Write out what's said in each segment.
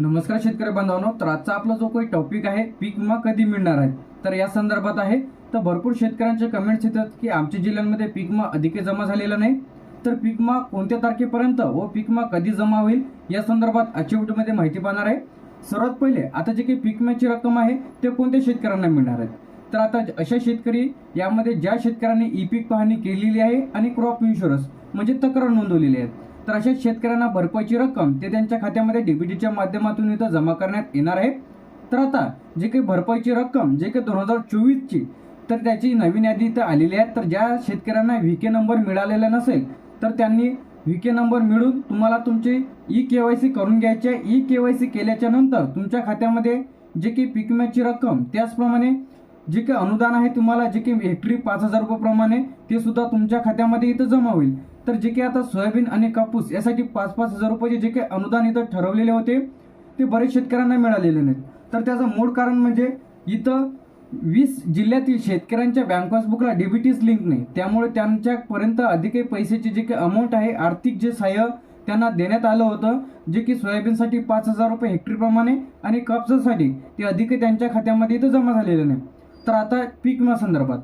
नमस्कार शेतकरी बांधवांनो तर आजचा आपला जो काही टॉपिक आहे पीक विमा कधी मिळणार आहे? तर या संदर्भात आहे तर भरपूर शेतकऱ्यांचे कमेंट्स येतात की आमच्या जिल्ह्यांमध्ये पीक विमा अधिक जमा झालेला नाही. तर पीक विमा कोणत्या तारखेपर्यंत व पीक विमा कधी जमा होईल या संदर्भात आजच्या व्हिडिओमध्ये माहिती पाहणार आहे. सर्वात पहिले आता जे काही पीक विम्याची रक्कम आहे ते कोणत्या शेतकऱ्यांना मिळणार आहे? तर आता अशा शेतकरी यामध्ये ज्या शेतकऱ्यांनी ई पीक पाहणी केलेली आहे आणि क्रॉप इन्शुरन्स म्हणजे तक्रार नोंदवलेली आहे. तर अशा शेतकऱ्यांना भरपाईची रक्कम ते त्यांच्या खात्यामध्ये डीबीटीच्या माध्यमातून इथं जमा करण्यात येणार आहे. तर आता जे काही भरपाईची रक्कम जे काही दोन हजार चोवीसची तर त्याची नवीन यादी इथं आलेली आहे. तर ज्या शेतकऱ्यांना व्ही के नंबर मिळालेला नसेल तर त्यांनी व्ही के नंबर मिळून तुम्हाला तुमचे ई के वाय सी करून घ्यायचे ई के वाय सी केल्याच्यानंतर तुमच्या खात्यामध्ये जे काही पीक विम्याची रक्कम त्याचप्रमाणे जे काही अनुदान आहे तुम्हाला जे काही हेक्टरी पाच हजार रुपयाप्रमाणे ते सुद्धा तुमच्या खात्यामध्ये इथं जमा होईल. तर जे काही आता सोयाबीन आणि कापूस यासाठी पाच पाच हजार रुपयाचे जे काही अनुदान इथं ठरवलेले होते ते बरेच शेतकऱ्यांना मिळालेले नाहीत. तर त्याचं मूळ कारण म्हणजे इथं वीस जिल्ह्यातील शेतकऱ्यांच्या बँक पासबुकला डीबीटीच लिंक नाही. त्यामुळे त्यांच्यापर्यंत अधिक पैशाचे जे काही अमाऊंट आहे आर्थिक जे सहाय्य त्यांना देण्यात आलं होतं जे की सोयाबीनसाठी पाच हजार रुपये हेक्टरीप्रमाणे आणि कापसासाठी ते अधिक त्यांच्या खात्यामध्ये इथं जमा झालेलं नाही तर आता पीक विमा संदर्भात.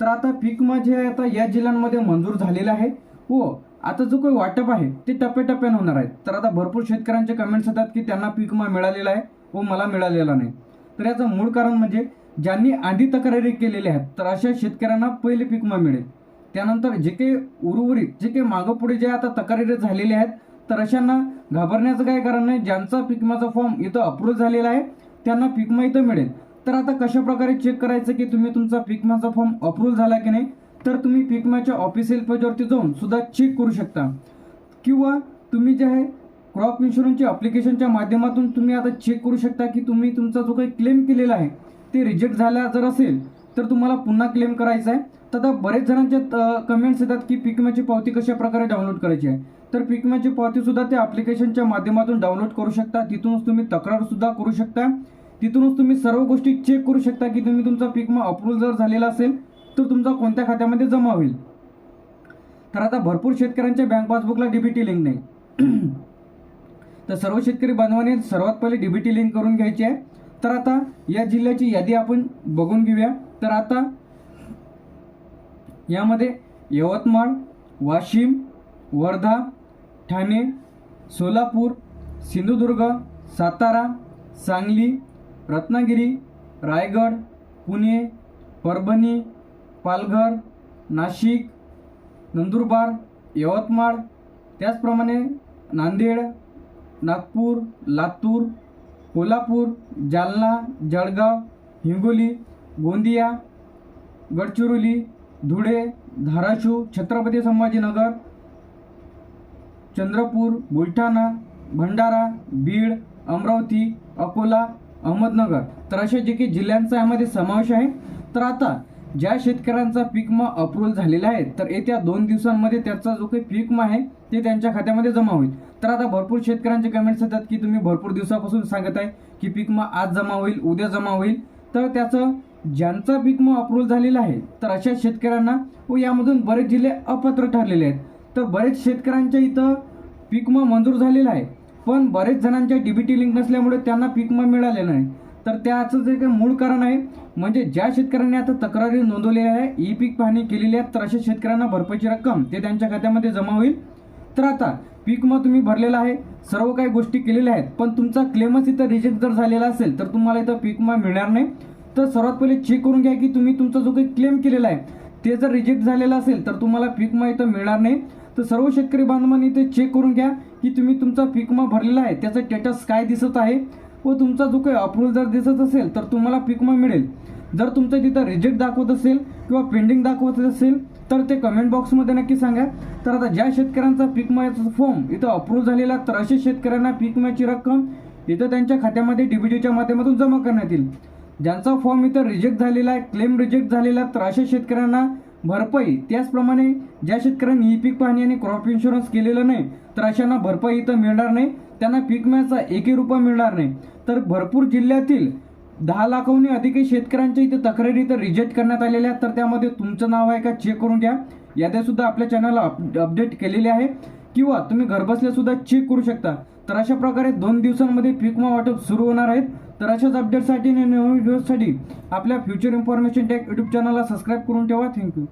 तर आता पीक विमा जे आहे आता या जिल्ह्यांमध्ये मंजूर झालेलं आहे. व आता जो काही वाटप आहे ते टप्प्याटप्प्याने होणार आहे. तर आता भरपूर शेतकऱ्यांचे कमेंट्स येतात की त्यांना पीक विमा मिळालेला आहे व मला मिळालेला नाही. तर याचं मूळ कारण म्हणजे ज्यांनी आधी तक्रारी केलेल्या आहेत तर अशा शेतकऱ्यांना पहिले पीक विमा मिळेल. त्यानंतर जे काही उर्वरित जे काही मागं पुढे जे आता तक्रारी झालेले आहेत तर अशांना घाबरण्याचं काय कारण नाही. ज्यांचा पीक विमाचा फॉर्म इथं अप्रूव्ह झालेला आहे त्यांना पीक विमा इथं मिळेल. तर आता कशा प्रकारे चेक करायचं की तुम्ही तुमचा पीक विमाचा फॉर्म अप्रूव्ह झाला की नाही? तर तुम्ही पीक ऑफिस ऑफिशियल पेजवरती जाऊन सुद्धा चेक करू शकता. किंवा तुम्ही जे आहे क्रॉप इन्शुरन्सच्या अप्लिकेशनच्या माध्यमातून तुम्ही आता चेक करू शकता की तुम्ही तुमचा जो काही क्लेम केलेला आहे ते रिजेक्ट झाला जर असेल तर तुम्हाला पुन्हा क्लेम करायचा आहे. तर आता बरेच जणांच्या कमेंट्स येतात की पिकम्याची पावती कशा प्रकारे डाउनलोड करायची आहे. तर पिकम्याची पावतीसुद्धा त्या अप्लिकेशनच्या माध्यमातून डाउनलोड करू शकता. तिथूनच तुम्ही तक्रारसुद्धा करू शकता. तिथूनच तुम्ही सर्व गोष्टी चेक करू शकता की तुम्ही तुमचा पिकमा अप्रूव्ह जर झालेला असेल तर तुमचा कोणत्या खात्यामध्ये जमा होईल? तर आता भरपूर शेतकऱ्यांच्या बँक पासबुकला डीबीटी लिंक नाही. तर सर्व शेतकरी बांधवाने सर्वात पहिले डीबीटी लिंक करून घ्यायची आहे. तर आता या जिल्ह्याची यादी आपण बघून घेऊया. तर आता यामध्ये यवतमाळ वाशिम वर्धा ठाणे सोलापूर सिंधुदुर्ग सातारा सांगली रत्नागिरी रायगड पुणे परभणी पालघर नाशिक नंदुरबार यवतमाळ त्याचप्रमाणे नांदेड नागपूर लातूर कोल्हापूर जालना जळगाव हिंगोली गोंदिया गडचिरोली धुळे धाराशिव छत्रपती संभाजीनगर चंद्रपूर बुलढाणा भंडारा बीड अमरावती अकोला अहमदनगर. तर असे जे काही जिल्ह्यांचा यामध्ये समावेश आहे. तर आता ज्या शेतकऱ्यांचा पीक विमा अप्रूव्हल झालेला आहे तर येत्या दोन दिवसांमध्ये त्याचा जो काही पीक आहे ते त्यांच्या खात्यामध्ये जमा होईल. तर आता भरपूर शेतकऱ्यांचे कमेंट्स येतात की तुम्ही भरपूर दिवसापासून सांगत आहे की पीक विमा आज जमा होईल उद्या जमा होईल. तर त्याचं ज्यांचा पीक विमा अप्रूव्हल झालेला आहे तर अशा शेतकऱ्यांना व यामधून बरेच जिल्हे अपात्र ठरलेले आहेत. तर बरेच शेतकऱ्यांच्या इथं पीक विमा मंजूर झालेला आहे. पण बरेच जणांच्या डीबीटी लिंक नसल्यामुळे त्यांना पीक मिळाले मिळालेला नाही. तर त्याचं जे काही मूळ कारण आहे म्हणजे ज्या शेतकऱ्यांनी आता तक्रारी नोंदवलेल्या आहे ई पीक पाहणी केलेली आहे तर अशा शेतकऱ्यांना भरपाईची रक्कम ते त्यांच्या खात्यामध्ये जमा होईल. तर आता पीक मग तुम्ही भरलेला आहे सर्व काही गोष्टी केलेल्या आहेत पण तुमचा क्लेमच इथं रिजेक्ट जर झालेला असेल तर तुम्हाला इथं पीक विमा मिळणार नाही. तर सर्वात पहिले चेक करून घ्या की तुम्ही तुमचा जो काही क्लेम केलेला आहे ते जर रिजेक्ट झालेला असेल तर तुम्हाला पीक विमा इथं मिळणार नाही. तर सर्व शेतकरी बांधवांनी इथे चेक करून घ्या की तुम्ही तुमचा पीक विमा भरलेला आहे त्याचं स्टेटस काय दिसत आहे. व तुमचा जो काही अप्रूव्हल जर दिसत असेल तर तुम्हाला पिकमा मिळेल. जर तुमचं तिथं रिजेक्ट दाखवत असेल किंवा पेंडिंग दाखवत असेल तर ते कमेंट बॉक्समध्ये नक्की सांगा. तर आता ज्या शेतकऱ्यांचा पीक फॉर्म इथं अप्रूव्ह झालेला तर अशा शेतकऱ्यांना पीक रक्कम इथं त्यांच्या खात्यामध्ये डीबीटीच्या माध्यमातून जमा करण्यात येईल. ज्यांचा फॉर्म इथं रिजेक्ट झालेला आहे क्लेम रिजेक्ट झालेला तर अशा शेतकऱ्यांना भरपाई. त्याचप्रमाणे ज्या शेतकऱ्यांनी ई पीक पाहणी आणि क्रॉप इन्शुरन्स केलेलं नाही तर अशांना भरपाई इथं मिळणार नाही. त्यांना पीक विम्याचा एकही रुपया मिळणार नाही. तर भरपूर जिल्ह्यातील दहा लाखाहून अधिक शेतकऱ्यांच्या इथे तक्रारी इथं रिजेक्ट करण्यात आलेल्या आहेत. तर त्यामध्ये तुमचं नाव आहे का? चेक करून घ्या. याद्यासुद्धा आपल्या चॅनलला अप अपडेट केलेली आहे. किंवा तुम्ही घरबसल्या सुद्धा चेक करू शकता. तर अशा प्रकारे दोन दिवसांमध्ये पीक वाटप सुरू होणार आहेत तर अशाच अपडेटसाठी आणि नवीन व्हिडिओसाठी आपल्या फ्युचर इन्फॉर्मेशन टेक यूट्यूब चॅनलला सबस्क्राईब करून ठेवा. Thank you